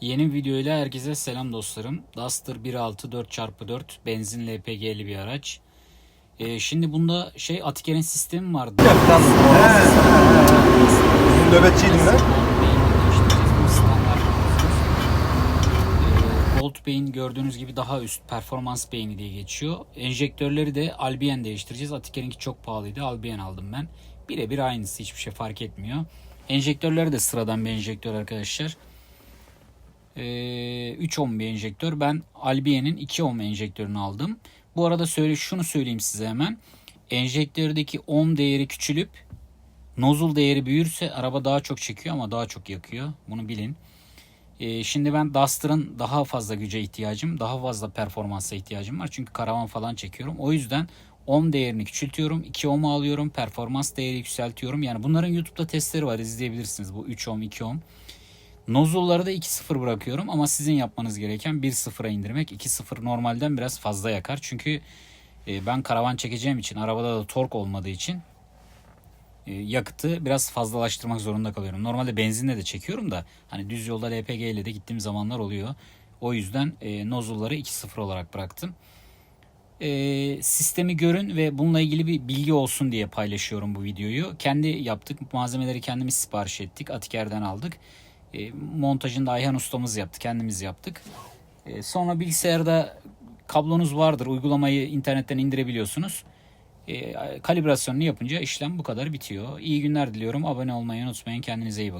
Yeni videoyla herkese selam dostlarım. Duster 1.6 4x4 benzin LPG'li bir araç. Ee, şimdi bunda şey Atiker'in sistemi vardı. Nöbetçiydim ben. Ee, Bolt beyin gördüğünüz gibi daha üst performans beyni diye geçiyor. Enjektörleri de Albion değiştireceğiz. Atiker'inki çok pahalıydı. Albion aldım ben. Birebir aynısı hiçbir şey fark etmiyor. Enjektörleri de sıradan bir enjektör arkadaşlar. Ee, 3 ohm bir enjektör. Ben Albion'in 2 ohm enjektörünü aldım. Bu arada söyle şunu söyleyeyim size hemen. Enjektördeki ohm değeri küçülüp nozul değeri büyürse araba daha çok çekiyor ama daha çok yakıyor. Bunu bilin. Ee, şimdi ben Duster'ın daha fazla güce ihtiyacım, daha fazla performansa ihtiyacım var. Çünkü karavan falan çekiyorum. O yüzden ohm değerini küçültüyorum. 2 ohm alıyorum. Performans değeri yükseltiyorum. Yani bunların YouTube'da testleri var. izleyebilirsiniz. Bu 3 ohm, 2 ohm. Nozulları da 2.0 bırakıyorum ama sizin yapmanız gereken 1.0'a indirmek. 2.0 normalden biraz fazla yakar. Çünkü e, ben karavan çekeceğim için arabada da tork olmadığı için e, yakıtı biraz fazlalaştırmak zorunda kalıyorum. Normalde benzinle de çekiyorum da hani düz yolda LPG ile de gittiğim zamanlar oluyor. O yüzden e, nozulları 2.0 olarak bıraktım. E, sistemi görün ve bununla ilgili bir bilgi olsun diye paylaşıyorum bu videoyu. Kendi yaptık. Malzemeleri kendimiz sipariş ettik. Atiker'den aldık. E, montajını da Ayhan ustamız yaptı. Kendimiz yaptık. E, sonra bilgisayarda kablonuz vardır. Uygulamayı internetten indirebiliyorsunuz. E, kalibrasyonunu yapınca işlem bu kadar bitiyor. İyi günler diliyorum. Abone olmayı unutmayın. Kendinize iyi bakın.